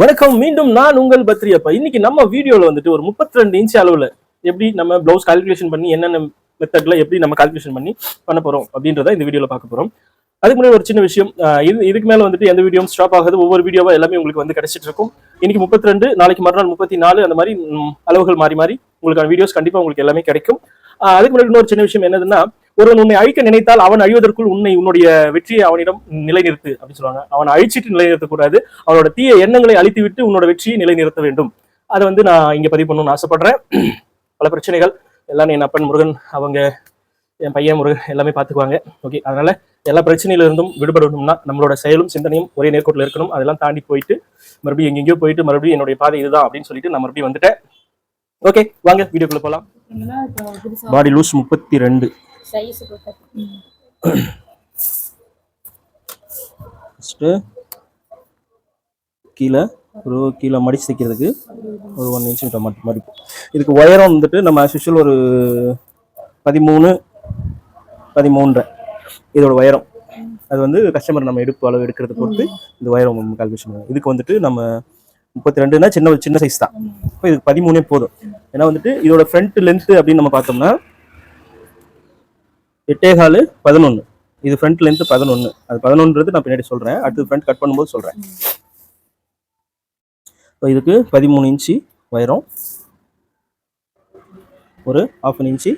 வணக்கம் மீண்டும் நான் உங்கள் பத்ரியப்பா. இன்னைக்கு நம்ம வீடியோல வந்துட்டு ஒரு 32 ரெண்டு இன்ச் அளவுல எப்படி நம்ம பிளவுஸ் கால்குலேஷன் பண்ணி என்னென்ன மெத்தட்ல எப்படி நம்ம கால்குலேஷன் பண்ணி பண்ண போறோம் அப்படின்றத இந்த வீடியோல பார்க்க போறோம். அதுக்கு முன்னாடி ஒரு சின்ன விஷயம் இது இதுக்கு மேல வந்துட்டு எந்த வீடியோவும் ஸ்டாப் ஆகுது. ஒவ்வொரு வீடியோவா எல்லாமே உங்களுக்கு வந்து கிடைச்சிட்டு இருக்கும். இன்னைக்கு 32 ரெண்டு நாளைக்கு மறுநாள் முப்பத்தி நாலு அந்த மாதிரி அளவுகள் மாறி மாறி உங்களுக்கான வீடியோஸ் கண்டிப்பா உங்களுக்கு எல்லாமே கிடைக்கும். அதுக்கு முன்னாடி இன்னொரு சின்ன விஷயம் என்னதுன்னா ஒருவன் உன்னை அழிக்க நினைத்தால் அவன் அழிவதற்குள் உன்னை உன்னுடைய வெற்றியை அவனிடம் நிலைநிறுத்து அப்படின்னு சொல்லுவாங்க. அவன் அழிச்சிட்டு நிலைநிறுத்தக்கூடாது. அவனோட தீய எண்ணங்களை அழித்து விட்டு உன்னோட வெற்றியை நிலைநிறுத்த வேண்டும். அதை வந்து நான் இங்க பதிவு பண்ணணும்னு ஆசைப்படுறேன். பல பிரச்சனைகள். எல்லாம் என் அப்பன் முருகன் அவங்க என் பையன் முருகன் எல்லாமே பார்த்துக்குவாங்க. ஓகே அதனால எல்லா பிரச்சனையில இருந்தும் விடுபடணும்னா நம்மளோட செயலும் சிந்தனையும் ஒரே நேர்கோட்டில் இருக்கணும். அதெல்லாம் தாண்டி போயிட்டு மறுபடியும் எங்கெங்கேயோ போயிட்டு மறுபடியும் என்னுடைய பாதை இதுதான் அப்படின்னு சொல்லிட்டு நான் மறுபடியும் வந்துட்டேன். ஓகே வாங்க வீடியோக்குள்ள போகலாம் பாடி லூஸ் முப்பத்தி ரெண்டு. சைஸ் ஃபஸ்ட்டு கீழே ஒரு கீழே மடிச்சு தைக்கிறதுக்கு ஒரு ஒன் இன்ச் விட்ட மடி மடிப்பு. இதுக்கு உயரம் வந்துட்டு நம்ம as ஒரு பதிமூணு பதிமூன்றரை. இதோட உயரம். அது வந்து கஸ்டமர் நம்ம எடுப்பு அளவு எடுக்கிறத பொறுத்து இந்த உயரம் கால்குலேஷன் பண்ணுவோம். இதுக்கு வந்துட்டு நம்ம முப்பத்தி ரெண்டுனா சின்ன சின்ன சைஸ் தான். இப்போ இதுக்கு பதிமூணே போதும். ஏன்னா வந்துட்டு இதோட ஃப்ரண்ட் லென்த்து அப்படின்னு நம்ம பார்த்தோம்னா எட்டே காலு பதினொன்று இது ஃப்ரண்ட் லென்த்து பதினொன்று அது பதினொன்றது நான் பின்னாடி சொல்கிறேன் அடுத்து ஃப்ரண்ட் கட் பண்ணும்போது சொல்கிறேன் இப்போ இதுக்கு பதிமூணு இன்ச்சு வயரம் ஒரு ஆஃப் அன் இன்ச்சு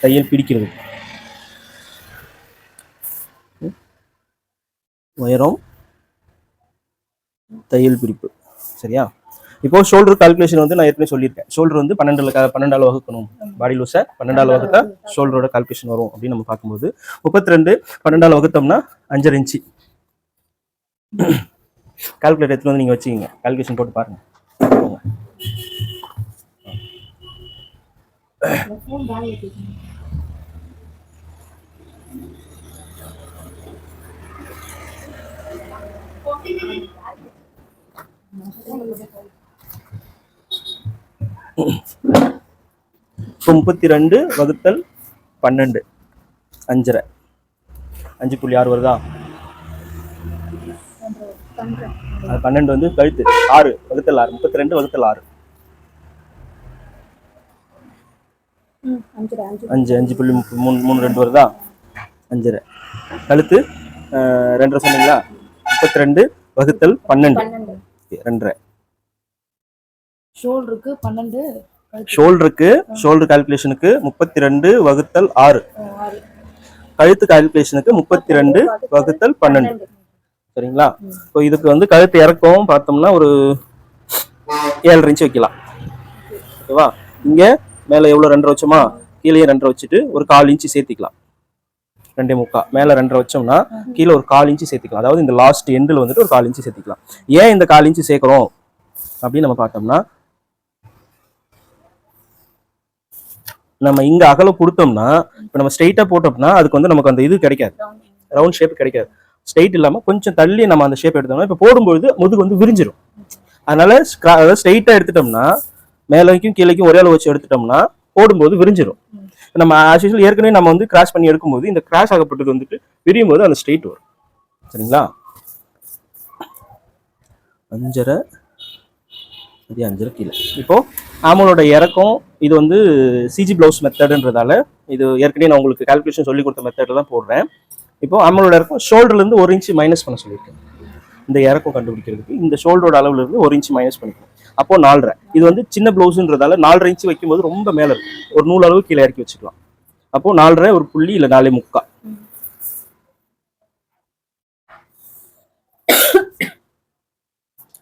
தையல் பிடிக்கிறது. வயரம் உயரம் தையல் பிடிப்பு. சரியா? இப்போ ஷோல்டர் கால்குலேஷன் வந்து நான் ஏற்கனவே சொல்லியிருக்கேன். ஷோல்டர் வந்து பன்னெண்டு பன்னெண்டால் வகுக்கணும். பாடி லூஸை பன்னெண்டால் வகுத்தா ஷோல்டரோட கால்குலேஷன் வரும் அப்படின்னு நம்ம பார்க்கும்போது முப்பத்தி ரெண்டு பன்னெண்டால் வகுத்தோம்னா அஞ்சரை இன்ச்சு. கால்குலேட்டர் எடுத்துகிட்டு வந்து நீங்கள் வச்சுக்கோங்க. கால்குலேஷன் போட்டு பாருங்க. போங்க. முப்பத்தி ரெண்டு வகுத்தல் பன்னெண்டு. அஞ்சரை. அஞ்சு புள்ளி ஆறு வருதா? அது பன்னெண்டு வந்து கழுத்து. ஆறு வகுத்தல் ஆறு. முப்பத்தி ரெண்டு வகுத்தல் ஆறு. அஞ்சு அஞ்சு புள்ளி மூணு மூணு ரெண்டு வருதா? அஞ்சரை. கழுத்து ரெண்டரை சொன்னீங்களா? முப்பத்தி ரெண்டு வகுத்தல் பன்னெண்டு. ரெண்டரை. ஷோல்டருக்கு பன்னெண்டு ஷோல்டருக்கு ஷோல்டர் கால்குலேஷனுக்கு முப்பத்தி ரெண்டு வகுத்தல் ஆறு. கழுத்து கால்குலேஷனுக்கு முப்பத்தி ரெண்டு வகுத்தல் பன்னெண்டு. சரிங்களா? இப்போ இதுக்கு வந்து கழுத்து இறக்கம் பார்த்தோம்னா ஒரு ஏழரை இன்ச் வைக்கலாம். ஓகேவா? இங்க மேல எவ்வளவு ரெண்டரை வச்சோமா? கீழே ரெண்டரை வச்சுட்டு ஒரு கால் இன்ச்சு சேர்த்திக்கலாம். ரெண்டே முக்கா. மேல ரெண்டரை வச்சோம்னா கீழே ஒரு கால் இன்ச்சு சேர்த்திக்கலாம். அதாவது இந்த லாஸ்ட் எண்டில் வந்துட்டு ஒரு கால் இன்ச்சு சேர்த்திக்கலாம். ஏன் இந்த கால் இன்ச்சு சேர்க்கிறோம்? அப்படின்னு நம்ம பார்த்தோம்னா நம்ம இங்க அகலம் கொடுத்தோம்னா இப்போ நம்ம ஸ்ட்ரைட்டா போட்டோம்னா அதுக்கு வந்து நமக்கு அந்த இது கிடைக்காது. ரவுண்ட் ஷேப் கிடைக்காது. ஸ்ட்ரைட் இல்லாம கொஞ்சம் தள்ளி நம்ம அந்த ஷேப் எடுத்தோம்னா இப்போ போடும்பொழுது முதுகு வந்து விரிஞ்சிடும் அதனால scra- ஸ்ட்ரைட்டா எடுத்துட்டோம்னா மேலேக்கும் கீழேக்கும் ஒரே அளவு வச்சு எடுத்துட்டோம்னா போடும்போது விரிஞ்சிடும் நம்ம as ஏற்கனவே நம்ம வந்து கிராஷ் பண்ணி எடுக்கும்போது இந்த கிராஸ் ஆகப்பட்டது வந்துட்டு விரியும் போது அந்த ஸ்ட்ரெயிட் வரும். சரிங்களா? அஞ்சரை அஞ்சரை கீழே. இப்போ ஆமலோட இறக்கம் இது வந்து சிஜி பிளவுஸ் மெத்தடுன்றதால இது ஏற்கனவே நான் உங்களுக்கு கால்குலேஷன் சொல்லி கொடுத்த மெத்தடில் தான் போடுறேன். இப்போ ஆமலோட இறக்கம் ஷோல்டர்லேருந்து ஒரு இன்ச்சு மைனஸ் பண்ண சொல்லியிருக்கேன். இந்த இறக்கம் கண்டுபிடிக்கிறதுக்கு இந்த ஷோல்டரோட அளவில் இருந்து ஒரு இன்ச்சு மைனஸ் பண்ணிக்கணும். அப்போது நாலரை. இது வந்து சின்ன ப்ளவுஸுன்றதால நாலரை இன்ச்சு வைக்கும்போது ரொம்ப மேலே இருக்கும் ஒரு நூல் அளவு கீழே இறக்கி வச்சுக்கலாம். அப்போது நாலரை ஒரு புள்ளி இல்லை நாலே முக்கா.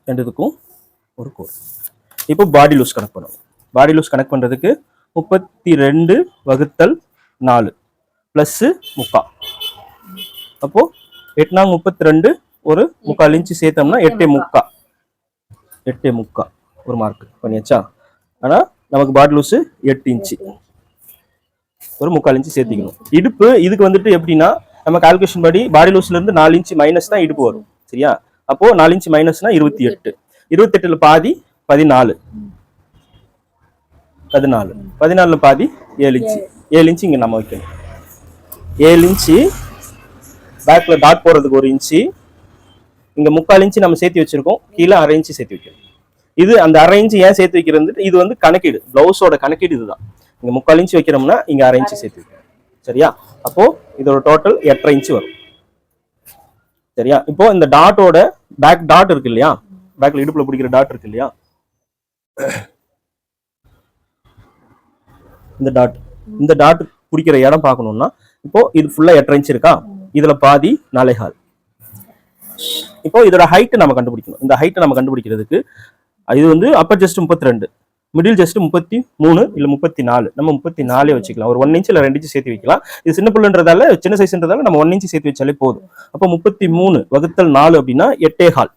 ரெண்டுத்துக்கும் ஒரு கோர் இப்போ பாடி லூஸ் கணக்கு பண்ணுவோம் பாடி லூஸ் கணக்கு பண்ணுறதுக்கு முப்பத்தி ரெண்டு வகுத்தல் நாலு ப்ளஸ்ஸு முக்கா. அப்போ எட்டுனா முப்பத்தி ரெண்டு ஒரு முக்கால் இன்ச்சு சேர்த்தோம்னா எட்டே முக்கா. எட்டே முக்கா ஒரு மார்க் பண்ணியாச்சா? ஆனால் நமக்கு பாடி லூஸு எட்டு இன்ச்சு. ஒரு முக்கால் இன்ச்சு சேர்த்திக்கணும். இடுப்பு இதுக்கு வந்துட்டு எப்படின்னா நம்ம கால்குலேஷன் படி பாடி லூஸ்லேருந்து நாலு இன்ச்சு மைனஸ் தான் இடுப்பு வரும். சரியா? அப்போது நாலு இன்ச்சு மைனஸ்னா இருபத்தி எட்டு. இருபத்தெட்டில் பாதி பதினாலு. பதினாலு. பதினாலுல பாதி ஏழு இன்ச்சு. ஏழு இன்ச்சு இங்க நம்ம வைக்கணும். ஏழு இன்ச்சு பேக்ல டாட் போடுறதுக்கு ஒரு இன்ச்சு. இங்க முக்கால் இன்ச்சு நம்ம சேர்த்து வச்சிருக்கோம். கீழே அரை இன்ச்சு சேர்த்து வைக்கணும். இது அந்த அரை இன்ச்சு ஏன் சேர்த்து வைக்கிறது இது வந்து கணக்கீடு. பிளவுஸோட கணக்கீடு இதுதான். இங்க முக்கால் இன்ச்சு வைக்கிறோம்னா இங்க அரை இன்ச்சு சேர்த்து வைக்கணும். சரியா? அப்போ இதோட டோட்டல் எட்டரை இன்ச்சு வரும். சரியா? இப்போ இந்த டாட்டோட பேக் டாட் இருக்கு இல்லையா? பேக்ல இடுப்புல பிடிக்கிற டாட் இருக்கு இல்லையா? இந்த டாட் இந்த டாட் பிடிக்கிற இடம் பார்க்கணும்னா இப்போ இது ஃபுல்லா எட்டரை இன்ச் இருக்கா? இதுல பாதி நாலேஹால் இப்போ இதோட ஹைட்டை நம்ம கண்டுபிடிக்கணும். இந்த ஹைட்டை நம்ம கண்டுபிடிக்கிறதுக்கு இது வந்து அப்பர் ஜஸ்ட் முப்பத்தி ரெண்டு மிடில் ஜஸ்ட் முப்பத்தி மூணு இல்லை முப்பத்தி நாலு நம்ம முப்பத்தி நாலே வச்சுக்கலாம். ஒரு ஒன் இன்ச் இல்லை ரெண்டு இன்ச்சு சேர்த்து வைக்கலாம். இது சின்ன பிள்ளைன்றதால சின்ன சைஸ்ன்றதால நம்ம ஒன் இன்ச் சேர்த்து வச்சாலே போதும். அப்போ முப்பத்தி மூணு வகுத்தல் நாலு அப்படின்னா எட்டே ஹால்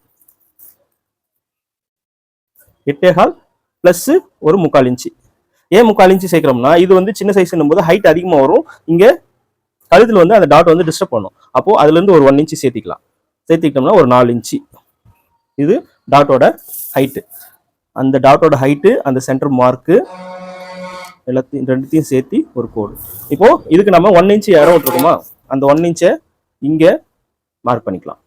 எட்டே ஹால் பிளஸ் ஒரு முக்கால் இன்ச்சு ஏன் முக்கால் இன்ச்சு சேர்க்கிறோம்னா இது வந்து சின்ன சைஸ்னும் போது ஹைட் அதிகமாக வரும். இங்கே கழுத்தில் வந்து அந்த டாட் வந்து டிஸ்டர்ப் பண்ணும். அப்போது அதுலேருந்து ஒரு ஒன் இன்ச்சு சேர்த்திக்கலாம். சேர்த்திக்கிட்டோம்னா ஒரு நாலு இன்ச்சு இது டாட்டோட ஹைட்டு அந்த டாட்டோட ஹைட்டு அந்த சென்டர் மார்க்கு எல்லாத்தையும் ரெண்டுத்தையும் சேர்த்து ஒரு கோடு. இப்போது இதுக்கு நம்ம ஒன் இன்ச்சு இடம் விட்டுருக்கோமா? அந்த ஒன் இன்ச்சை இங்கே மார்க் பண்ணிக்கலாம்.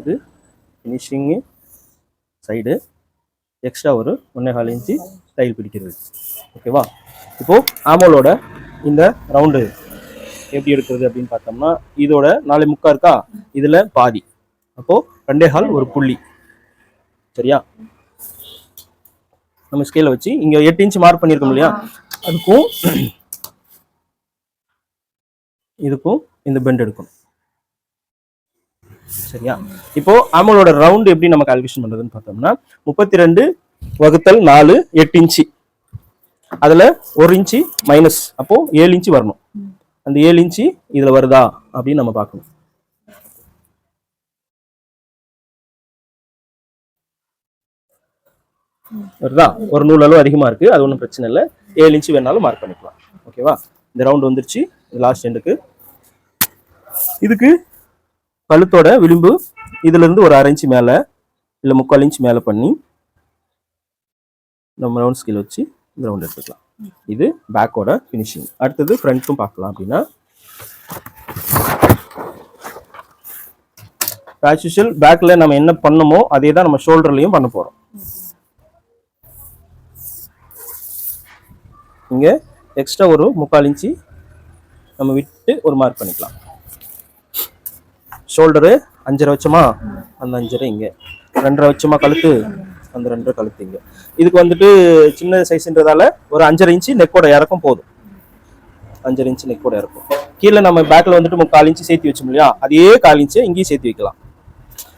இது ஃபினிஷிங்கு சைடு எக்ஸ்ட்ரா ஒரு ஒன்றே கால் இன்ச்சு டைல் பிடிக்கிறது. ஓகேவா இப்போது ஆமோலோட இந்த ரவுண்டு எப்படி எடுக்கிறது அப்படின்னு பார்த்தோம்னா இதோட நாலு முக்கா இருக்கா? இதில் பாதி. அப்போது ரெண்டே கால் ஒரு புள்ளி. சரியா? நம்ம ஸ்கேல வச்சு இங்கே எட்டு இன்ச் மார்க் பண்ணியிருக்கோம் இல்லையா? அதுக்கும் இதுக்கும் இந்த பெண்ட் எடுக்கணும். சரியா? இப்போ ஆமலோட ரவுண்ட் எப்படி நம்ம கால்குலேஷன் பண்றதுன்னு பார்த்தோம்னா முப்பத்தி ரெண்டு வகுத்தல் நாலு எட்டு இன்ச்சு. அதுல ஒரு இன்ச்சு மைனஸ் அப்போ ஏழு இன்ச்சு வரணும். அந்த ஏழு இன்ச்சு இதுல வருதா அப்படின்னு நம்ம பார்க்கணும். வருதா? ஒரு நூல் அளவு அதிகமா இருக்கு. அது ஒன்றும் பிரச்சனை இல்லை. ஏழு இன்ச்சு வேணாலும் மார்க் பண்ணிக்கலாம். ஓகேவா இந்த ரவுண்ட் வந்துருச்சு. லாஸ்ட் எண்டுக்கு இதுக்கு கழுத்தோட விளிம்பு இதுல இருந்து ஒரு அரை இன்ச்சு மேல இல்ல முக்கால் இன்ச் மேல பண்ணி நம்ம ரவுண்ட் ஸ்கில் வச்சு இந்த ரவுண்ட் எடுத்துக்கலாம். இது பேக்கோட ஃபினிஷிங் அடுத்தது ஃப்ரண்ட்டும் பார்க்கலாம் அப்படின்னா ஆஸ் யூஷுவல் பேக்கில் நம்ம என்ன பண்ணமோ அதே தான் நம்ம ஷோல்டர்லையும் பண்ண போகிறோம் இங்கே எக்ஸ்ட்ரா ஒரு முக்கால் இன்ச்சு நம்ம விட்டு ஒரு மார்க் பண்ணிக்கலாம். ஷோல்டரு அஞ்சரை வச்சோமா? அந்த அஞ்சரை இங்கே. ரெண்டரை வச்சோமா கழுத்து? அந்த ரெண்டரை கழுத்து இங்கே. இதுக்கு வந்துட்டு சின்ன சைஸ்ன்றதால ஒரு அஞ்சரை இன்ச்சு நெக்கோட இறக்கம் போதும். அஞ்சரை இன்ச்சு நெக்கோட இறக்கும். கீழே நம்ம பேக்கில் வந்துட்டு முக்கால் இன்ச்சு சேர்த்து வச்சோம் இல்லையா? அதே கால் இன்ச்சு இங்கேயும் சேர்த்து வைக்கலாம்.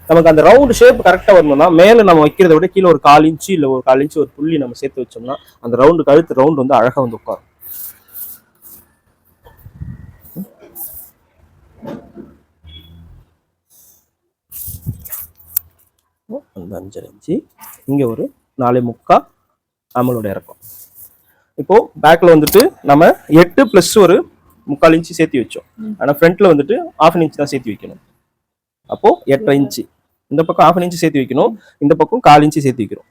நமக்கு அந்த ரவுண்டு ஷேப் கரெக்டாக வரணும்னா மேலே நம்ம வைக்கிறத விட கீழே ஒரு கால் இன்ச்சு இல்லை ஒரு கால் இன்ச்சு ஒரு புள்ளி நம்ம சேர்த்து வச்சோம்னா அந்த ரவுண்டு கழுத்து ரவுண்டு வந்து அழகாக வந்து உட்காரும். அந்த அஞ்சரை இன்ச்சு இங்கே ஒரு நாலே முக்கா அமலோட இறக்கம். இப்போ பேக்ல வந்துட்டு நம்ம எட்டு ப்ளஸ் ஒரு முக்கால் இன்ச்சு சேர்த்து வச்சோம். ஆனால் ஃப்ரண்ட்ல வந்துட்டு ஆஃப் இன்ச் தான் சேர்த்து வைக்கணும். அப்போ எட்டரை இன்ச்சு இந்த பக்கம் ஆஃப் இன்ச்சு சேர்த்து வைக்கணும். இந்த பக்கம் கால் இன்ச்சு சேர்த்து வைக்கிறோம்.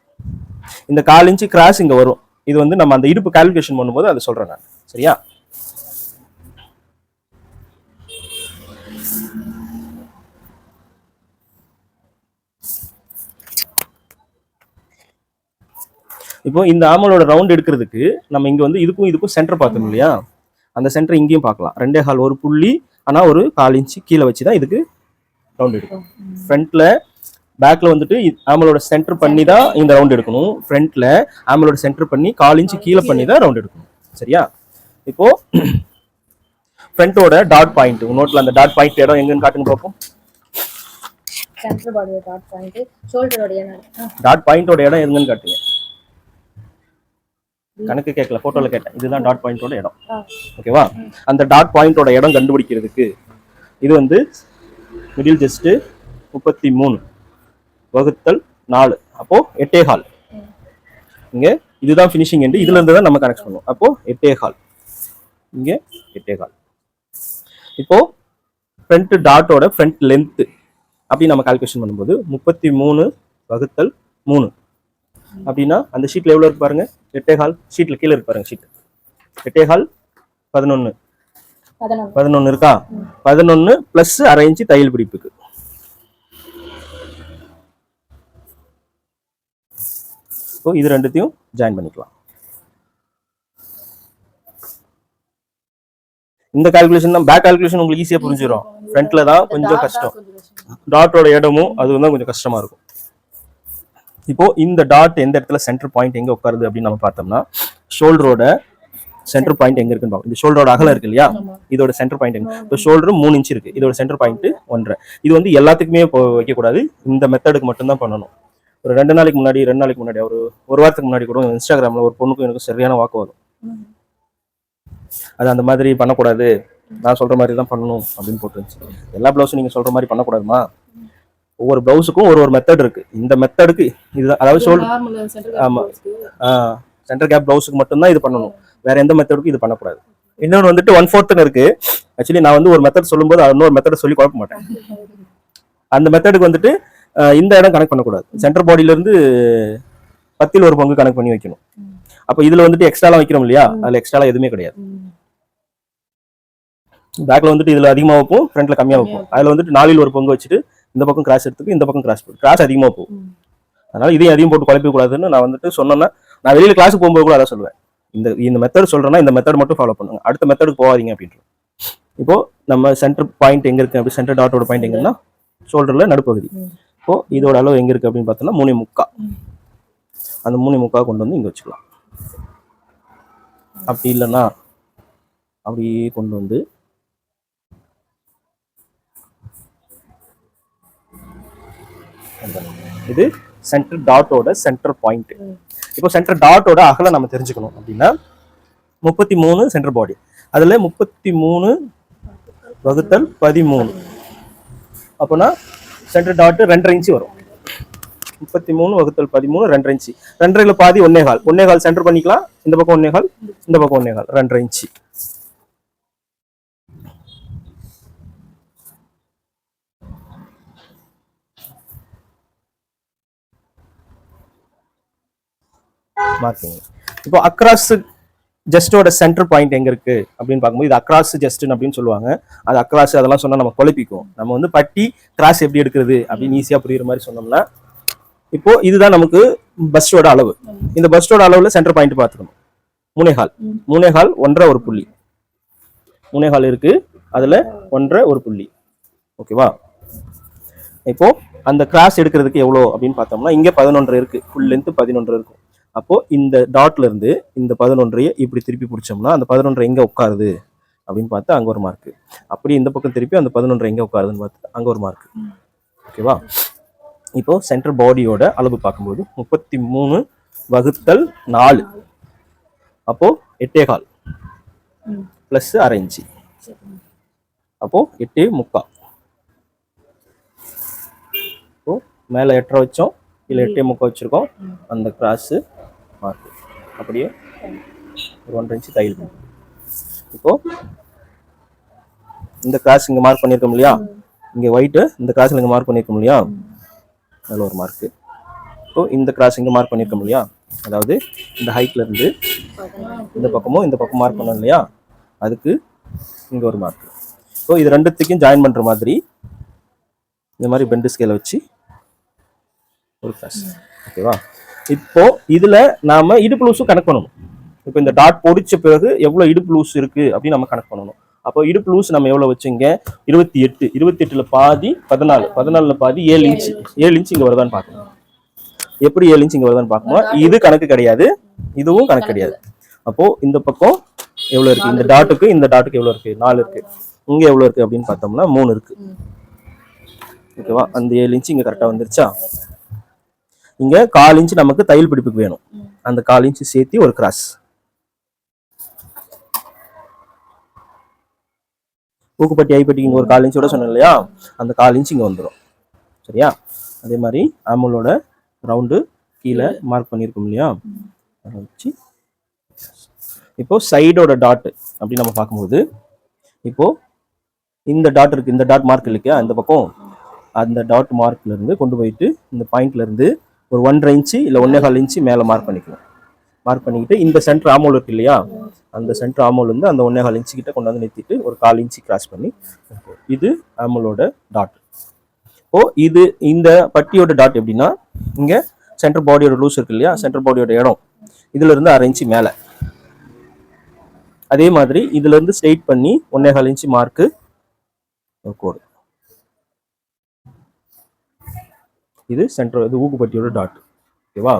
இந்த கால் இன்ச்சு கிராஸ் இங்க வரும். இது வந்து நம்ம அந்த இடுப்பு கால்குலேஷன் பண்ணும்போது அதை சொல்றேன் நான். சரியா? இப்போ இந்த ஆமலோட ரவுண்ட் எடுக்கிறதுக்கு நம்ம இங்க வந்து இதுக்கும் இதுக்கும் சென்டர் பார்த்தோம் இல்லையா? அந்த சென்டர் இங்கேயும் பார்க்கலாம். ரெண்டே கால் ஒரு புள்ளி ஆனா ஒரு கால் இன்ச்சு கீழே வச்சு தான் இதுக்கு ரவுண்ட் எடுக்கும் ஃப்ரண்ட்ல பேக்ல வந்துட்டு ஆமலோட சென்டர் பண்ணி தான் இந்த ரவுண்ட் எடுக்கணும். ஃப்ரண்ட்ல ஆமலோட சென்டர் பண்ணி கால் இன்ச்சு கீழே பண்ணி தான் ரவுண்ட் எடுக்கணும். சரியா? இப்போ ஃப்ரண்ட்டோட டாட் பாயிண்ட் நோட்ல அந்த டாட் பாயிண்ட் இடம் எங்கன்னு காட்டுங்க பார்ப்போம். டாட் பாயிண்டோட இடம் எங்கன்னு காட்டுங்க. கணக்கு கேட்கல போட்டோல கேட்டேன். இதுதான் டாட் பாயிண்டோட இடம். ஓகேவா அந்த டாட் பாயிண்டோட இடம் கண்டுபிடிக்கிறதுக்கு இது வந்து மிடில் ஜஸ்ட் முப்பத்தி மூணு வகுத்தல் நாலு. அப்போ எட்டே ஹால் இங்க இதுதான் ஃபினிஷிங் எண்டு இதுல இருந்து தான் நம்ம கனெக்ட் பண்ணுவோம். அப்போ எட்டே ஹால் இங்க எட்டே ஹால் இப்போ ஃப்ரண்ட் டாட்டோட ஃப்ரண்ட் லென்த் அப்படி நம்ம கால்குலேஷன் பண்ணும்போது முப்பத்தி மூணு வகுத்தல் மூணு. அப்படின்னா அந்த ஷீட்ல எவ்வளவு இருக்கு பாருங்க? எட்டே ஹால் ஷீட்ல கீழே இருக்கு பாருங்க ஷீட் எட்டே ஹால் பதினொன்னு. பதினொன்று பதினொன்னு இருக்கா? பதினொன்னு பிளஸ் அரை இன்ச்சு தையல் பிடிப்புக்கு. ஸோ இது ரெண்டுத்தையும் ஜாயின் பண்ணிக்கலாம். இந்த கால்குலேஷன் தான் பேக் கால்குலேஷன் உங்களுக்கு ஈஸியா புரிஞ்சிடும் ஃப்ரண்ட்ல தான் கொஞ்சம் கஷ்டம். டாட்டோட இடமும் அது வந்து கொஞ்சம் கஷ்டமா இருக்கும். இப்போ இந்த டாட் எந்த இடத்துல சென்டர் பாயிண்ட் எங்க உட்காருது அப்படின்னு நம்ம பார்த்தோம்னா ஷோல்டரோட சென்டர் பாயிண்ட் எங்க இருக்குன்னு பார்ப்போம். இந்த ஷோல்டரோட அகலம் இருக்கு இல்லையா? இதோட சென்டர் பாயிண்ட் எங்க? இப்போ ஷோல்டர் மூணு இன்ச் இருக்கு. இதோட சென்டர் பாயிண்ட் ஒன்றரை. இது வந்து எல்லாத்துக்குமே வைக்கக்கூடாது. இந்த மெத்தடுக்கு மட்டும்தான் பண்ணணும். ஒரு ரெண்டு நாளைக்கு முன்னாடி ரெண்டு நாளைக்கு முன்னாடி ஒரு ஒரு வாரத்துக்கு முன்னாடி கூட இன்ஸ்டாகிராம்ல ஒரு பொண்ணுக்கும் எனக்கு சரியான வாக்குவாதம் அது அந்த மாதிரி பண்ணக்கூடாது. நான் சொல்ற மாதிரி தான் பண்ணணும் அப்படின்னு போட்டுருந்துச்சு. எல்லா பிளவுஸும் நீங்க சொல்ற மாதிரி பண்ணக்கூடாதுமா? ஒவ்வொரு பிளவுஸுக்கும் ஒரு ஒரு மெத்தட் இருக்கு. இந்த மெத்தடுக்கு இதுதான் அதாவது சென்டர் ஆமா. சென்டர் கேப் பிளவுஸுக்கு மட்டும்தான் இது பண்ணணும். வேற எந்த மெத்தடுக்கும் இது பண்ணக்கூடாது. இன்னொன்று வந்துட்டு ஒன் ஃபோர்த்துன்னு இருக்கு. ஆக்சுவலி நான் வந்து ஒரு மெத்தட் சொல்லும்போது இன்னொரு மெத்தட் சொல்லி குழப்ப மாட்டேன். அந்த மெத்தடுக்கு வந்துட்டு இந்த இடம் கனெக்ட் பண்ணக்கூடாது. சென்டர் பாடியில இருந்து பத்தில் ஒரு பங்கு கனெக்ட் பண்ணி வைக்கணும். அப்போ இதுல வந்துட்டு எக்ஸ்ட்ராலாம் வைக்கிறோம் இல்லையா? அதுல எக்ஸ்ட்ராலாம் எதுவுமே கிடையாது. பேக்ல வந்துட்டு இதுல அதிகமா வைப்போம் ஃப்ரண்ட்ல கம்மியா வைப்போம். அதுல வந்துட்டு நாலில் ஒரு பங்கு வச்சுட்டு இந்த பக்கம் கிராஸ் எடுத்துக்கு இந்த பக்கம் கிராஸ் கிராஸ் அதிகமா போகும். அதனால இதையும் அதிகம் போட்டு குழப்பிக்க கூடாதுன்னு நான் வந்துட்டு சொன்னேன்னா நான் வெளியில கிளாஸுக்கு போகும்போது கூட அதான் சொல்லுவேன். இந்த இந்த மெத்தட் சொல்றேன்னா இந்த மெத்தட் மட்டும் ஃபாலோ பண்ணுங்க. அடுத்த மெத்தடுக்கு போகாதீங்க அப்படின்ற இப்போ நம்ம சென்டர் பாயிண்ட் எங்க இருக்கு அப்படி சென்டர் டாட்டோட பாயிண்ட் எங்கன்னா ஷோல்டர்ல நடுப்பகுதி. இப்போ இதோட அளவு எங்க இருக்கு அப்படின்னு பார்த்தோம்னா மூணே முக்கா. அந்த மூணே முக்கா கொண்டு வந்து இங்க வச்சுக்கலாம். அப்படி இல்லைன்னா அப்படியே கொண்டு வந்து இது சென்டர் டாட்டோட சென்டர் பாயிண்ட் இப்போ சென்டர் டாட்டோட அகல நம்ம தெரிஞ்சுக்கணும் அப்படின்னா முப்பத்தி மூணு சென்டர் பாடி அதில் முப்பத்தி மூணு வகுத்தல் பதிமூணு. அப்போனா சென்டர் டாட்டு ரெண்டரை இன்ச்சு வரும். முப்பத்தி மூணு வகுத்தல் பதிமூணு ரெண்டரை இன்ச்சு ரெண்டரை பாதி ஒன்னே கால். ஒன்னே கால் சென்டர் பண்ணிக்கலாம். இந்த பக்கம் ஒன்னே கால் இந்த பக்கம் ஒன்னே கால். ரெண்டரை இன்ச்சு மார்க்கிங் இப்போ அக்ராஸ் ஜஸ்டோட சென்டர் பாயிண்ட் எங்க இருக்கு அப்படின்னு பார்க்கும்போது இது அக்ராஸ் ஜஸ்ட் அப்படின்னு சொல்லுவாங்க. அது அக்ராஸ் அதெல்லாம் சொன்னா நம்ம குழப்பிக்கும். நம்ம வந்து பட்டி கிராஸ் எப்படி எடுக்கிறது அப்படின்னு ஈஸியா புரியுற மாதிரி சொன்னோம்னா இப்போ இதுதான் நமக்கு பஸ்டோட அளவு. இந்த பஸ்டோட அளவுல சென்டர் பாயிண்ட் பார்த்துக்கணும். மூணே ஹால் ஒன்றரை ஒரு புள்ளி. மூணே இருக்கு. அதுல ஒன்றரை ஒரு புள்ளி. ஓகேவா இப்போ அந்த கிராஸ் எடுக்கிறதுக்கு எவ்வளோ அப்படின்னு பார்த்தோம்னா இங்கே பதினொன்று இருக்கு. ஃபுல் லென்த் பதினொன்று இருக்கும். அப்போ இந்த டாட்ல இருந்து இந்த பதினொன்றையை இப்படி திருப்பி பிடிச்சோம்னா அந்த பதினொன்றை எங்க உட்காருது? அப்படின்னு பார்த்து அங்க ஒரு மார்க் அப்படி இந்த பக்கம் திருப்பி அந்த பதினொன்று எங்க உட்காருதுன்னு பார்த்து அங்க ஒரு மார்க் ஓகேவா இப்போ சென்டர் பாடியோட அளவு பார்க்கும்போது முப்பத்தி மூணு வகுத்தல் நாலு. அப்போ எட்டே கால். பிளஸ் அரை இன்ச்சு. அப்போ எட்டு முக்கா இப்போ மேலே எட்டரை வச்சோம் இல்லை எட்டே முக்கா வச்சிருக்கோம். அந்த கிராஸு மார்க். அப்படியே ஒரு ஒன்றரை இன்ச்சு தையல் போடும். இப்போ இந்த கிராஸ் இங்கே மார்க் பண்ணியிருக்கோம் இல்லையா? இங்கே ஒயிட்டு இந்த கிராஸில் இங்கே மார்க் பண்ணியிருக்கோம் இல்லையா? அதில் ஒரு மார்க்கு இப்போ இந்த கிராஸ் இங்கே மார்க் பண்ணியிருக்கோம் இல்லையா? அதாவது இந்த ஹைட்ல இருந்து இந்த பக்கமும் இந்த பக்கம் மார்க் பண்ணோம் இல்லையா? அதுக்கு இங்கே ஒரு மார்க் ஸோ இது ரெண்டுத்துக்கும் ஜாயின் பண்ணுற மாதிரி இந்த மாதிரி பெண்டு ஸ்கேலை வச்சு ஒரு கிளாஸ் ஓகேவா இப்போ இதுல நாம இடுப்பு லூஸும் கணக்கு பண்ணணும். இப்போ இந்த டாட் பொடிச்ச பிறகு எவ்வளவு இடுப்பு லூஸ் இருக்கு அப்படின்னு நம்ம கணக்கு பண்ணணும். அப்போ இடுப்பு லூஸ் நம்ம எவ்வளவு வச்சுங்க? இருபத்தி எட்டு. இருபத்தி எட்டுல பாதி பதினாலு. பதினாலுல பாதி ஏழு இன்ச்சு. ஏழு இன்ச்சு இங்க வருதான்னு பார்க்கணும். எப்படி ஏழு இன்ச்சு இங்க வருதான்னு பார்க்கணும் இது கணக்கு கிடையாது. இதுவும் கணக்கு கிடையாது. அப்போ இந்த பக்கம் எவ்வளவு இருக்கு? இந்த டாட்டுக்கு இந்த டாட்டுக்கு எவ்வளவு இருக்கு? நாலு இருக்கு. இங்க எவ்வளவு இருக்கு அப்படின்னு பார்த்தோம்னா மூணு இருக்கு. ஓகேவா? அந்த ஏழு இன்ச்சு இங்க கரெக்டா வந்துருச்சா? இங்கே கால் இன்ச் நமக்கு தையல் பிடிப்புக்கு வேணும். அந்த கால் இன்ச் சேர்த்து ஒரு கிராஸ் ஊக்குப்பட்டி ஐப்பட்டி இங்கே ஒரு கால் இன்ச்சோட சொன்னேன் இல்லையா? அந்த கால் இன்ச் இங்கே வந்துடும் சரியா? அதே மாதிரி ஆமுலோட ரவுண்டு கீழே மார்க் பண்ணியிருக்கோம் இல்லையா? அதை வச்சு. இப்போ சைடோட டாட் அப்படின்னு நம்ம பார்க்கும்போது இப்போ இந்த டாட் இருக்கு இந்த டாட் மார்க் இல்லையா? இந்த பக்கம் அந்த டாட் மார்க்ல இருந்து கொண்டு போயிட்டு இந்த பாயிண்ட்ல இருந்து ஒரு ஒன்றரை இன்ச்சு இல்லை ஒன்னே கால் இன்ச்சு மேலே மார்க் பண்ணிக்கலாம். மார்க் பண்ணிக்கிட்டு இந்த சென்டர் ஆமோல் இருக்கு இல்லையா? அந்த சென்டர் ஆமோல் வந்து அந்த ஒன்னே கால் இன்ச்சு கிட்ட கொண்டாந்து நிறுத்திட்டு ஒரு கால் இன்ச்சு கிராஸ் பண்ணி இது ஆமோலோட டாட் ஓ இது இந்த பட்டியோட டாட் எப்படின்னா இங்கே சென்டர் பாடியோட லூஸ் இருக்கு இல்லையா? சென்டர் பாடியோட இடம். இதுல இருந்து அரை இன்ச்சு மேலே. அதே மாதிரி இதுல இருந்து ஸ்ட்ரெயிட் பண்ணி ஒன்னே கால் இன்ச்சு மார்க்கு கோடு. இது சென்டர் இது ஊக்குப்பட்டியோட டாட் ஓகேவா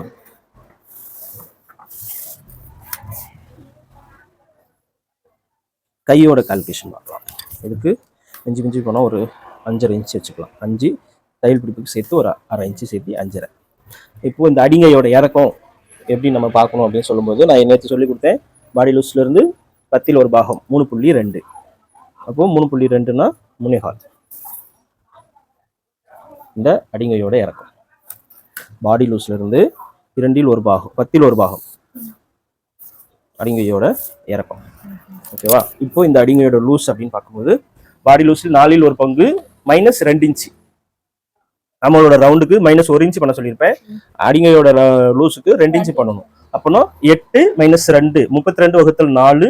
கையோட கால்குலேஷன் பார்க்கலாம். இதுக்கு இஞ்சி மிஞ்சி போனால் ஒரு அஞ்சரை இன்ச்சு வச்சுக்கலாம். அஞ்சு தையல் பிடிப்புக்கு சேர்த்து ஒரு அரை இன்ச்சு சேர்த்து அஞ்சரை. இப்போது இந்த அடிங்கையோட இறக்கம் எப்படி நம்ம பார்க்கணும் அப்படின்னு சொல்லும்போது நான் நேற்று சொல்லி கொடுத்தேன். பாடி லூஸ்லேருந்து பத்தில் ஒரு பாகம் மூணு புள்ளி ரெண்டு. அப்போது மூணு புள்ளி ரெண்டுனா முனேகால். இந்த அடிங்கையோட இறக்கம். பாடி லூஸ்ல இருந்து இரண்டில் ஒரு பாகம் பத்தில் ஒரு பாகம் அடிங்கையோட இறக்கம். ஓகேவா இப்போ இந்த அடிங்கையோட லூஸ் அப்படின்னு பார்க்கும்போது பாடி லூஸில் நாலில் ஒரு பங்கு மைனஸ் ரெண்டு இன்ச்சு. நம்மளோட ரவுண்டுக்கு மைனஸ் ஒரு இன்ச்சு பண்ண சொல்லியிருப்பேன். அடிங்கையோட லூஸுக்கு ரெண்டு இன்ச்சு பண்ணணும். அப்போனா எட்டு மைனஸ் ரெண்டு முப்பத்தி ரெண்டு வகுத்தல் நாலு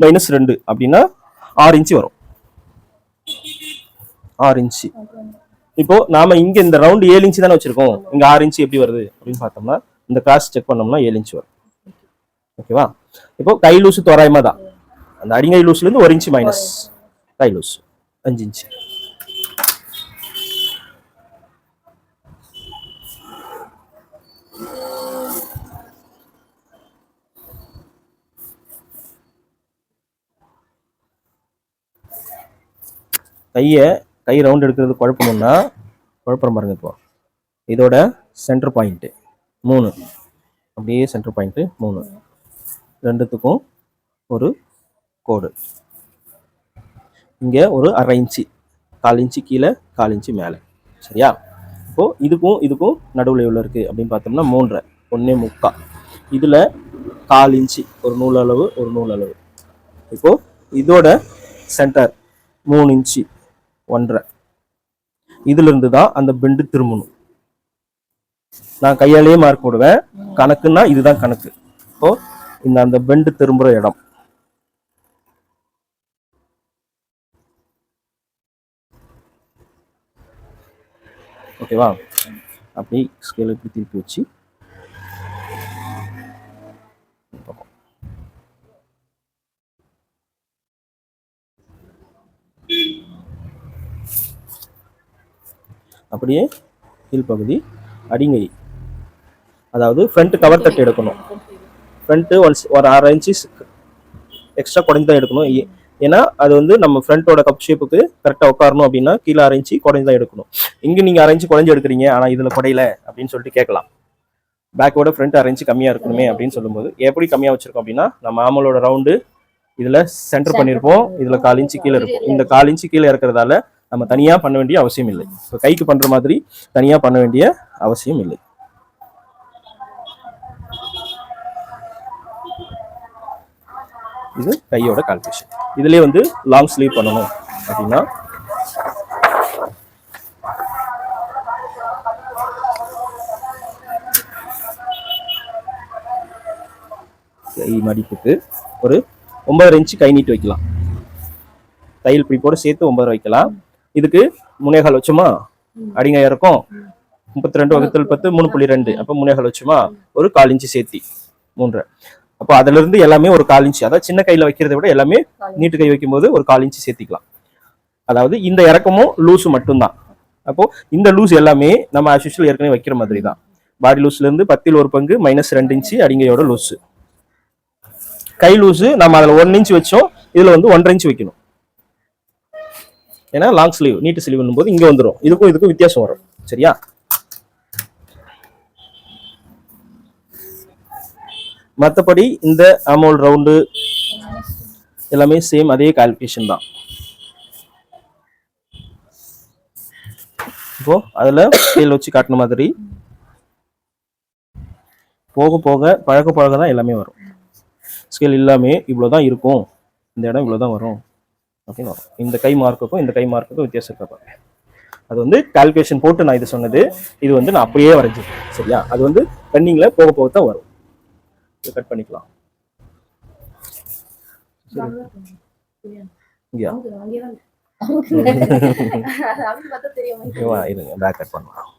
மைனஸ் ரெண்டு அப்படின்னா ஆறு இன்ச்சு வரும். ஆறு இன்ச்சு. இப்போ நாம இங்க இந்த ரவுண்ட் ஏழு இன்ச்சு தானே வச்சிருக்கோம். இங்க ஆறு இன்ச்சு எப்படி வருது அப்படின்னு பார்த்தோம்னா இந்த கிராஸ் செக் பண்ணோம்னா ஏழு இன்ச்சு வரும். ஓகேவா இப்போ கை லூசு தோராயமா தான். அந்த அடிங்கை லூஸ்ல இருந்து ஒரு இன்ச்சு மைனஸ் கை லூஸ் அஞ்சு இன்ச்சு கையை கை ரவுண்ட் எடுக்கிறது குழப்பம்னா குழப்பம் பாருங்க இப்போ. இதோட சென்டர் பாயிண்ட்டு மூணு. அப்படியே சென்டர் பாயிண்ட்டு மூணு. ரெண்டுத்துக்கும் ஒரு கோடு. இங்கே ஒரு அரை இன்ச்சு. கால் இன்ச்சு கீழே கால் இன்ச்சு மேலே. சரியா? இப்போது இதுக்கும் இதுக்கும் நடுவில் எவ்வளோ இருக்குது அப்படின்னு பார்த்தோம்னா மூன்றரை. ஒன்றே முக்கா. இதில் கால் இன்ச்சு ஒரு நூல் அளவு ஒரு நூல் அளவு இப்போ இதோட சென்டர் மூணு இன்ச்சு. ஒன்றரை. இதிலிருந்து தான் அந்த பெண்டு திரும்பணும். நான் கையாலேயே மார்க் போடுவேன். கணக்குன்னா இதுதான் கணக்கு. இப்போ இந்த அந்த பெண்டு திரும்புகிற இடம். ஓகேவா? அப்படி ஸ்கேல் இப்படி திருப்பி வச்சு அப்படியே கீழ்ப்பகுதி அடிங்கை. அதாவது ஃப்ரண்ட் கவர் தட்டு எடுக்கணும். ஃப்ரண்ட்டு ஒன்ஸ் ஒரு அரை இன்ச்சு எக்ஸ்ட்ரா குறைஞ்சு தான் எடுக்கணும். ஏ- ஏன்னா அது வந்து நம்ம ஃப்ரண்ட்டோட கப் ஷேப்புக்கு கரெக்டாக உட்காரணும் அப்படின்னா கீழே அரைஞ்சி இன்ச்சு குறைஞ்சு தான் எடுக்கணும். இங்கே நீங்கள் அரைஞ்சி இன்ச்சு குறைஞ்சு எடுக்கிறீங்க ஆனால் இதில் குறையில அப்படின்னு சொல்லிட்டு கேட்கலாம். பேக்கோட ஃப்ரண்ட் அரைஞ்சி கம்மியாக இருக்கணுமே அப்படின்னு சொல்லும்போது எப்படி கம்மியாக வச்சுருக்கோம் அப்படின்னா நம்ம ஆமலோட ரவுண்டு இதில் சென்டர் பண்ணியிருப்போம் இதில் கால் இன்ச்சு கீழே இருக்கும். இந்த கால் இன்ச்சு கீழே இருக்கிறதால நம்ம தனியாக பண்ண வேண்டிய அவசியம் இல்லை. இப்போ கைக்கு பண்ணுற மாதிரி தனியாக பண்ண வேண்டிய அவசியம் இல்லை. இது கையோட கால்குலேஷன் இதுலேயே வந்து லாங் ஸ்லீவ் பண்ணணும் அப்படின்னா கை மடிப்புக்கு ஒரு ஒன்பதரை இன்ச்சு கை நீட்டு வைக்கலாம். தையல் பிடிப்போடு சேர்த்து ஒன்பதரை வைக்கலாம். இதுக்கு முனேகால் வச்சோமா? அடிங்க இறக்கும். முப்பத்தி ரெண்டு வகுத்தல் பத்து மூணு புள்ளி ரெண்டு. அப்போ முனேகால் வச்சுமா? ஒரு கால் இன்ச்சு சேர்த்தி. மூன்றரை அப்போ அதுல இருந்து எல்லாமே ஒரு கால் இன்ச்சு. அதாவது சின்ன கையில வைக்கிறதை விட எல்லாமே நீட்டு கை வைக்கும்போது ஒரு கால் இன்ச்சு சேர்த்திக்கலாம். அதாவது இந்த இறக்கமும் லூஸு மட்டும்தான். அப்போ இந்த லூஸ் எல்லாமே நம்ம usual ஏற்கனவே வைக்கிற மாதிரி தான் பாடி லூஸ்ல இருந்து பத்தில் ஒரு பங்கு மைனஸ் ரெண்டு இன்ச்சு அடிங்கையோட லூஸு கை லூஸு நம்ம அதில் ஒன் இன்ச் வச்சோம். இதுல வந்து ஒன்றரை இன்ச் வைக்கணும். ஏன்னா லாங் ஸ்லீவ் நீட்டு ஸ்லீவ் போது இங்கே வந்துடும் இதுக்கும் இதுக்கும் வித்தியாசம் வரும். சரியா? மற்றபடி இந்த அமௌல் ரவுண்டு எல்லாமே சேம் அதே கால்குலேஷன் தான். இப்போ அதில் ஸ்கேல் வச்சு காட்டின மாதிரி போக போக பழக பழக தான் எல்லாமே வரும். ஸ்கேல் எல்லாமே இவ்வளவுதான் இருக்கும். இந்த இடம் இவ்வளோ தான் வரும். ஓகேவா இந்த கை மார்க்குக்கும் இந்த கை மார்க்குக்கும் வித்தியாசம் இருக்க பாருங்க. அது வந்து கால்குலேஷன் போட்டு நான் இது சொன்னது இது வந்து நான் அப்படியே வரைஞ்சேன். சரியா? அது வந்து ரன்னிங்கில் போக போக தான் வரும். இதை கட் பண்ணிக்கலாம். இங்கயா? இருங்க. பேக் கட் பண்ணலாம்.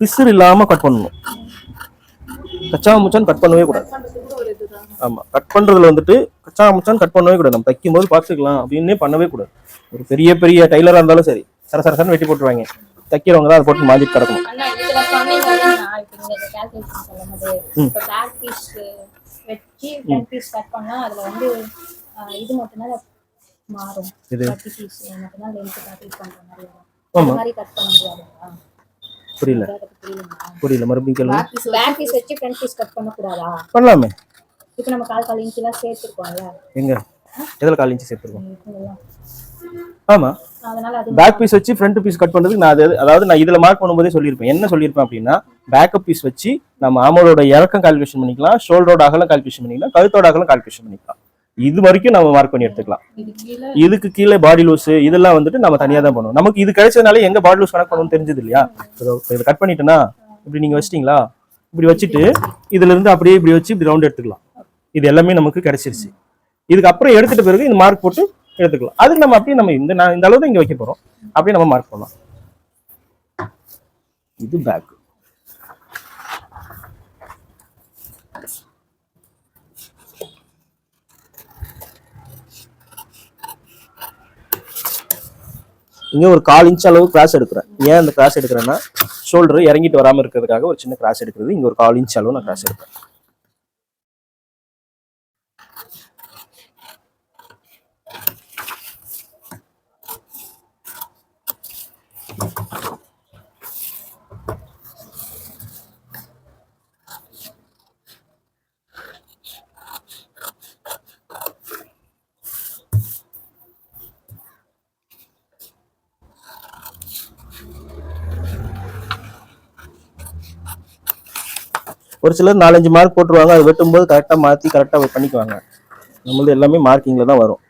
பிசுறு இல்லாம கட் பண்ணணும். கச்சா முச்சான்னு கட் பண்ணவே கூடாது. ஆமா. கட் பண்றதுல வந்துட்டு கச்சா முச்சான் கட் பண்ணவே கூடாது. நம்ம தைக்கும் போது பார்த்துக்கலாம். அப்படின்னே பண்ணவே கூடாது. ஒரு பெரிய பெரிய டைலரா இருந்தாலும் சரி. சர சர சரன்னு வெட்டி போட்டுருவாங்க. தைக்கிறவங்க தான் அதை போட்டு மாஞ்சிட்டு கிடக்கணும். இது மட்டும்தான் மாறும். மாதிரி மாதிரி புரியல. புரியல. மறுபடியும் கேளுங்க. பேக் பீஸ் வச்சு ஃப்ரண்ட் பீஸ் கட் பண்ண கூடாதா பண்ணலாமே. இப்போ நம்ம கால் கால் இன்ச்சுலாம் சேர்த்துருக்கோம்ல. எங்க? எதில் கால் இன்ச்சு சேர்த்துருக்கோம். ஆமா. பேக் பீஸ் வச்சு ஃப்ரண்ட் பீஸ் கட் பண்றதுக்கு நான் அது அதாவது நான் இதுல மார்க் பண்ணும்போதே சொல்லியிருப்பேன். என்ன சொல்லியிருப்பேன் அப்படின்னா பேக்கப் பீஸ் வச்சு நம்ம ஆமலோட இறக்கம் கால்குலேஷன் பண்ணிக்கலாம் ஷோல்டரோட அகலம் கால்குலேஷன் பண்ணிக்கலாம் கழுத்தோட அகலம் கால்குலேஷன் பண்ணிக்கலாம். இது வரைக்கும் நம்ம மார்க் பண்ணி எடுத்துக்கலாம். இதுக்கு கீழே பாடி லூஸ் இதெல்லாம் வந்துட்டு நம்ம தனியா தான் பண்ணுவோம். நமக்கு இது கிடைச்சதுனால எங்க பாடி லூஸ் கணக்கு பண்ணணும்னு தெரிஞ்சது இல்லையா? இதோ இதை கட் பண்ணிட்டேன்னா இப்படி நீங்க வச்சிட்டீங்களா? இப்படி வச்சுட்டு இதுல இருந்து அப்படியே இப்படி வச்சு இப்படி ரவுண்ட் எடுத்துக்கலாம். இது எல்லாமே நமக்கு கிடைச்சிருச்சு. இதுக்கப்புறம் எடுத்துட்டு எடுத்துட்ட பிறகு இந்த மார்க் போட்டு எடுத்துக்கலாம். அதுக்கு நம்ம அப்படியே நம்ம இந்த நான் இந்த அளவு தான் இங்க வைக்க போறோம். அப்படியே நம்ம மார்க் பண்ணலாம் இது பேக் இங்க ஒரு கால் இன்ச் அளவு கிராஸ் எடுக்கிறேன். ஏன் அந்த கிராஸ் எடுக்கிறேன்னா ஷோல்டர் இறங்கிட்டு வராம இருக்கிறதுக்காக ஒரு சின்ன கிராஸ் எடுக்கிறது. இங்க ஒரு கால் இன்ச் அளவு நான் கிராஸ் எடுப்பேன். ஒரு சிலர் நாலஞ்சு மார்க் போட்டுருவாங்க அது வெட்டும்போது கரெக்டாக மாற்றி கரெக்டாக பண்ணிக்குவாங்க. நம்மளது எல்லாமே மார்க்கிங்கில் தான் வரும்.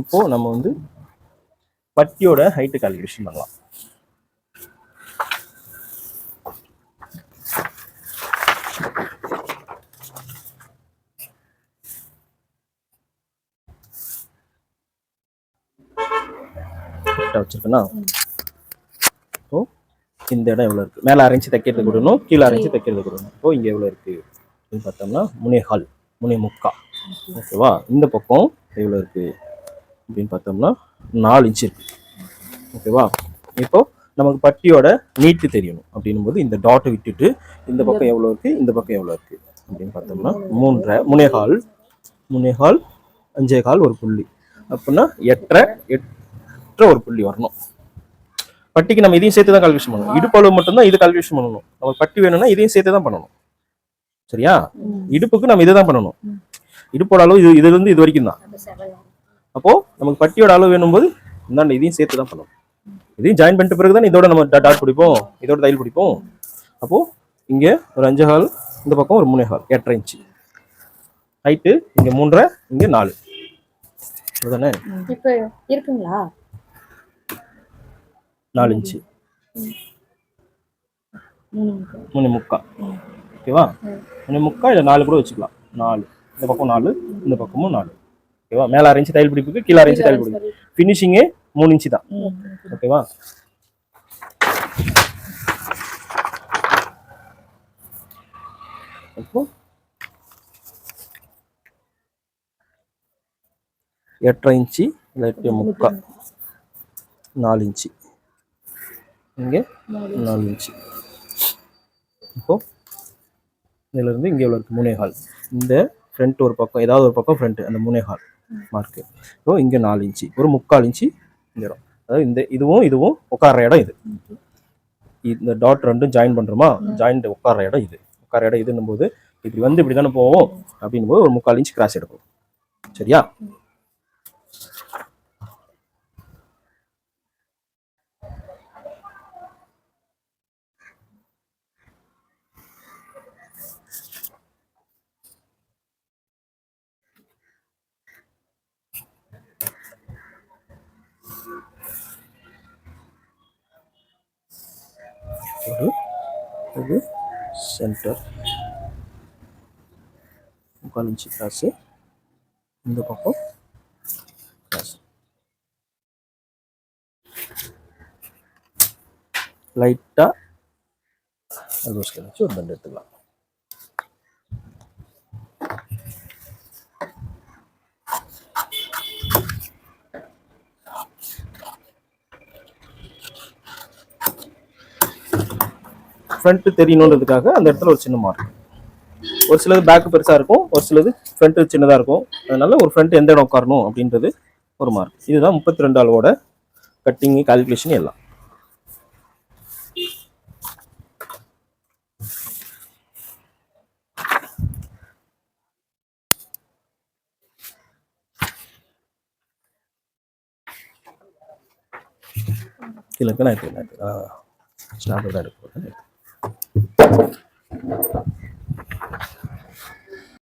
இப்போ நம்ம வந்து பட்டியோட ஹைட்டு கால்குலேஷன் பண்ணலாம். வச்சிருக்கேன்னா இப்போ இந்த இடம் எவ்வளோ இருக்குது மேலே அரைஞ்சி தைக்கிறது கொடுக்கணும் கீழே அரைஞ்சி தைக்கிறது கொடுக்கணும் இப்போ இங்கே எவ்வளோ இருக்குது அப்படின்னு பார்த்தோம்னா முனே ஹால் முனே முக்கா. ஓகேவா இந்த பக்கம் எவ்வளோ இருக்குது அப்படின்னு பார்த்தோம்னா நாலு இன்ச் இருக்கு. ஓகேவா இப்போ நமக்கு பட்டியோட நீட்டு தெரியணும். அப்படின்னும் போது இந்த டாட்டை விட்டுட்டு இந்த பக்கம் எவ்வளோ இருக்குது இந்த பக்கம் எவ்வளோ இருக்குது அப்படின்னு பார்த்தோம்னா மூன்றரை முனேகால் முனேகால் அஞ்சே கால் ஒரு புள்ளி. அப்படின்னா எட்டரை எட்டரை ஒரு புள்ளி வரணும். பட்டிக்கு நம்ம இதையும் சேர்த்து தான் கால்குலேஷன் பண்ணணும் இடுப்பளவு மட்டும்தான் இது கால்குலேஷன் பண்ணணும். நமக்கு பட்டி வேணும்னா இதையும் சேர்த்து தான் பண்ணணும். சரியா? இடுப்புக்கு நம்ம இதை தான் பண்ணணும் இடுப்போட அளவு இது இதுல இருந்து இது வரைக்கும் தான் அப்போ நமக்கு பட்டியோட அளவு வேணும்போது இந்தாண்ட இதையும் சேர்த்து தான் பண்ணணும். இதையும் ஜாயின் பண்ணிட்ட பிறகு தான் இதோட நம்ம டாட் பிடிப்போம். இதோட தையல் பிடிப்போம். அப்போ இங்க ஒரு அஞ்சு ஹால் இந்த பக்கம் ஒரு மூணே ஹால் எட்டரை இன்ச்சு ஹைட்டு இங்க மூன்றரை இங்க நாலு. அதுதானே இப்போ இருக்குங்களா? நாலு இன்ச்சு. மூணு முக்கா. ஓகேவா? மூணு முக்கா இல்லை நாலு கூட வச்சுக்கலாம். நாலு. இந்த பக்கம் நாலு இந்த பக்கமும் நாலு. ஓகேவா? மேலே அரைஞ்சு தையல் பிடிப்புக்கு கீழே அரைஞ்சு தையல் பிடிப்பு ஃபினிஷிங்கே மூணு இன்ச்சு தான். ஓகேவா? அப்போ எட்டரை இன்ச்சு இல்லை எட்டு முக்கா. நாலு இன்ச்சு. இங்கே நாலு இன்ச்சு இப்போது இதிலிருந்து இங்கே எவ்வளோ இருக்குது மூணே ஹால் இந்த ஃப்ரண்ட் ஒரு பக்கம் ஏதாவது ஒரு பக்கம் ஃப்ரண்ட் அந்த மூணே ஹால் மார்க்கு இப்போ இங்கே நாலு இன்ச்சு ஒரு முக்கால் இன்ச்சு இந்த இடம். அதாவது இந்த இதுவும் இதுவும் உட்கார இடம் இது. இந்த டாட் ரெண்டும் ஜாயின் பண்ணுறோமா ஜாயின் உட்கார இடம் இது. உட்கார இடம் இதுன்னும் போது இப்படி வந்து இப்படி தானே போவோம். அப்படின்னும் போது ஒரு முக்கால் இன்ச் கிராஸ் எடுக்கும் சரியா இது சென்டர் முக்கால் இன்ச்சு கிராஸு இந்த பக்கம் கிராஸ் லைட்டாக அது ஸ்கேல் வச்சு ஒரு பெண்ட் எடுத்துக்கலாம் ஃப்ரண்ட்டு தெரியணுன்றதுக்காக அந்த இடத்துல ஒரு சின்ன மார்க் ஒரு சிலது பேக் பெருசாக இருக்கும் ஒரு சிலது ஃப்ரண்ட்டு சின்னதாக இருக்கும். அதனால ஒரு ஃப்ரண்ட் எந்த இடம் உட்காரணும் அப்படின்றது ஒரு மார்க் இதுதான் முப்பத்தி ரெண்டு அளவோட கட்டிங் கால்குலேஷன் எல்லாம். கிழக்கு நான் எடுத்துக்கிறேன் ஸ்டாண்டர்டாக எடுக்க そう。